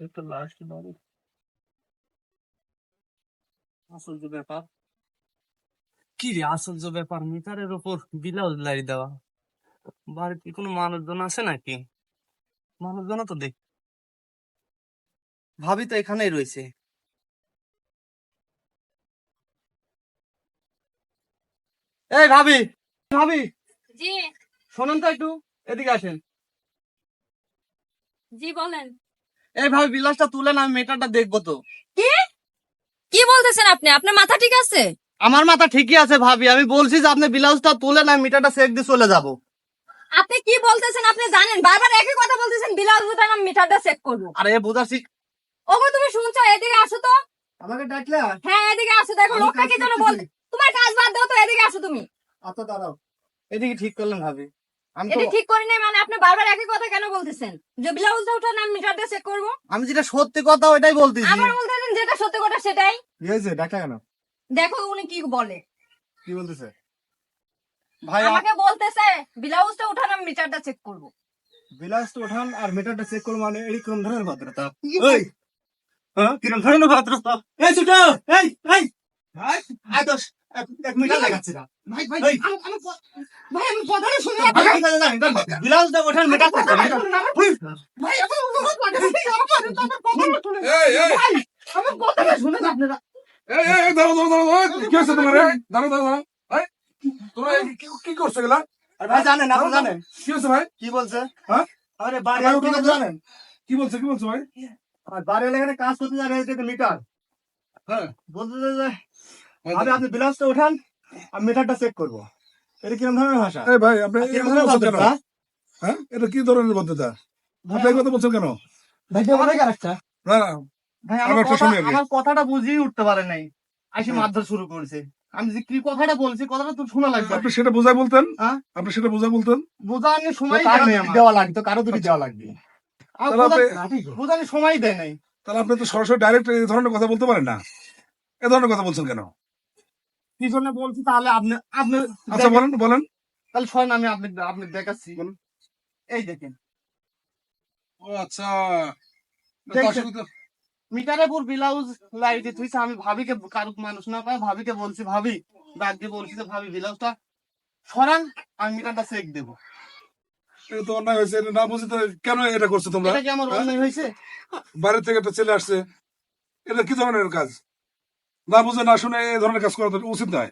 একটা ব্যাপার কি রে আশ্চর্য ব্যাপার মিটারের উপর ব্লাউজ লাই দেওয়া। বাড়িতে কোনো মানুষজন আছে নাকি? মানুষজন তো দেখ ভাবি তো এখানেই রয়েছে। এই ভাবি ভাবি। জি। শোনেন তো একটু এদিকে আসেন। জি বলেন। এই ভাবি বিলাসটা আমি মেটারটা দেখব তো। কি? কি বলতেছেন আপনি? আপনার মাথা ঠিক আছে? আমার মাথা ঠিকই আছে ভাবি আমি বলছি যে আপনি ব্লাউজটা আমি মিটারটা চেক দিয়ে চলে যাব। আপনি কি বলতেছেন আপনি জানেন? বারবার একই কথা বলতেছেন বিলাস বুতান আমি মিটারটা চেক করব। আরে বুঝাচ্ছি ওগো তুমি শুনছো? এদিকে আসো তো। আমাকে ডাকলে? হ্যাঁ এদিকে আসো দেখো লোকটা কি যেন করতেছি। বল তোমার কাজ বাদ দাও তো এদিকে আসো তুমি। আচ্ছা দাঁড়াও। এদিকে ঠিক করলেন ভাবি। এটা ঠিক করে নাই মানে আপনি বারবার একই কথা কেন বলতেছেন? যে ব্লাউজটা উঠান আমি মিটারটা চেক করব। আমি যেটা সত্যি কথা ওইটাই বলতেছি। আমার বলতেছেন যেটা সত্যি কথা সেটাই। কি হয়েছে ডাকলে কেন? দেখো উনি কি বলে। কি বলতেছে? ভাই আমাকে বলতেছে ব্লাউজটা উঠান আমি মিটারটা চেক করব। বিলাস তো ওঠান আর মিটারটা চেক করো মানে এই কোন ধরনের ভদ্রতা। ওই হ্যাঁ কিরম ধরনের ভদ্রতা? এই ছোট এই এই। ভাই আই দোষ এক মিটার লাগাচ্ছি না। ভাই ভাই আমি- আমি ক- ভাই আমি কথাটা শুনে ব্লাউজটা ওঠান মেটা করতে ভাই আমি অনুরোধ আমার কথাটা- শুনে- আপনারা। এই এই দাঁড়াও দাঁড়াও। কি হয়েছে তোমার দাঁড়াও দাঁড়াও দাঁড়াও তোমরা কি- কি করছ এগুলা? ভাই জানেন আপনি জানেন। কি হয়েছে ভাই? কি বলছে? হ্যাঁ? আরে বাড়ি ওখানে জানেন। কি বলছে কি বলছো ভাই? আর বাড়ি এলাকায় কাজ করতে যাবে এই মিটার। হ্যাঁ। বলতে যে আপনি বিলাসটা ওঠান আমি মিটারটা চেক করব। এটা কিরম ধরনের ভাষা? এই ভাই আপনি কিরম কথা ধরনের বলছেন কেন? হ্যাঁ? এটা কি ধরনের আপনি কথা বলছেন কেন? ভাই অনেক আরেকটা। না না। ভাই আমার আমার একটা কথা শুনে আগে। আমার কথাটা বুঝিয়ে উঠতে পারে নাই। আসি হ্যাঁ। মারধর শুরু করেছে। আমি যে কি কথাটা বলছি কথাটা তো শোনা লাগবে। আপনি সেটা বোঝাই বলতেন। হ্যাঁ? আপনি সেটা বোঝাই বলতেন। বোঝানোর সময়। দেওয়া লাগতো কারও দুটি দেওয়া লাগবে। বোঝানোর সময় দেয় নাই। তাহলে আপনি তো সরাসরি ডাইরেক্ট এই ধরনের কথা বলতে পারেন না। এ ধরনের কথা বলছেন কেন? কি জন্য বলছি তাহলে আপনি আপনি আচ্ছা বলেন বলেন। তাহলে শোন আমি আপনি আপনি দেখাচ্ছি। এই দেখেন। ও আচ্ছা। উপর ব্লাউজ লাইটে তুইছে আমি ভাবিকে কারুক মানুষ না পাই ভাবিকে বলছি ভাবি ডাক দিয়ে বলছি যে ভাবি ব্লাউজটা সরান আমি মিটারটা চেক দেবো। এটা তো অন্যায় হয়েছে না বুঝে তো কেন এটা করছ তোমরা? এটা কি আমার হ্যাঁ? অন্যায় হয়েছে? বাইরে থেকে একটা ছেলে আসছে। এটা কি ধরনের কাজ? না বুঝে না শুনে এই ধরনের কাজ করা উচিত নয়।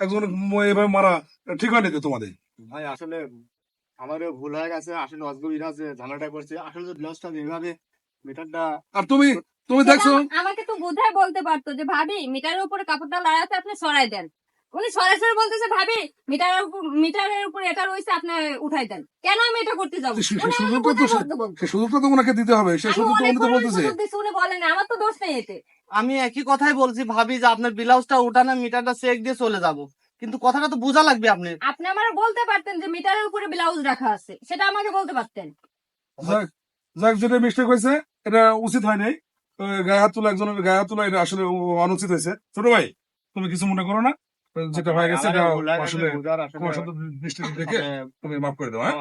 একজন এভাবে মারা ঠিক হয়নি তো তোমাদের? ভাই আসলে আমারও ভুল হয়ে গেছে। আসলে অজগবিরা যে ঝামেলাটা করছে আসলে তো ব্লাউজটা যেভাবে মিটারটা আর তুমি তুমি দেখছ? আমাকে তো বোধহয় বলতে পারতো যে ভাবি মিটারের উপরে কাপড়টা লাগাতে আপনি সরাই দেন। উনি সরাসরি বলতেছে ভাবি মিটারের উপর মিটারের উপর এটা রয়েছে আপনি উঠাই দেন। কেন আমি এটা করতে যাব? সুযোগটা তো সে- সুযোগটা তো ওনাকে দিতে হবে সে আমি সুযোগ তো উনি তো বলতেছে। উনি বলেন আমার তো দোষ নেই এতে। আমি একই কথাই বলছি ভাবি যে আপনার ব্লাউজটা উঠানো মিটারটা চেক দিয়ে চলে যাব। কিন্তু কথাটা তো বোঝা লাগবে আপনি আপনি আমার বলতে পারতেন যে মিটারের উপরে ব্লাউজ রাখা আছে সেটা আমাকে বলতে পারতেন। যাক যাক যেটা মিস্টেক হয়েছে এটা উচিত হয় নাই। গায়ে হাত তোলা একজনের গায়ে হাত তোলা এটা আসলে অনুচিত হয়েছে। ছোট ভাই তুমি কিছু মনে করো না? যেটা হয়ে গেছে এটা আমারও ভুল গেছে, আসলে তোমার সাথে দৃষ্টিতে দেখে তুমি মাফ করে দাও হ্যাঁ?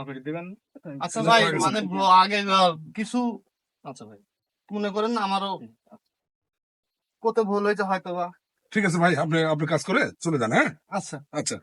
আচ্ছা ভাই মানে আগে কিছু আচ্ছা ভাই। মনে করেন আমারও কত ভুল হয়েছে হয়তো বা ঠিক আছে ভাই আপনি আপনি কাজ করে চলে যান হ্যাঁ? আচ্ছা। আচ্ছা।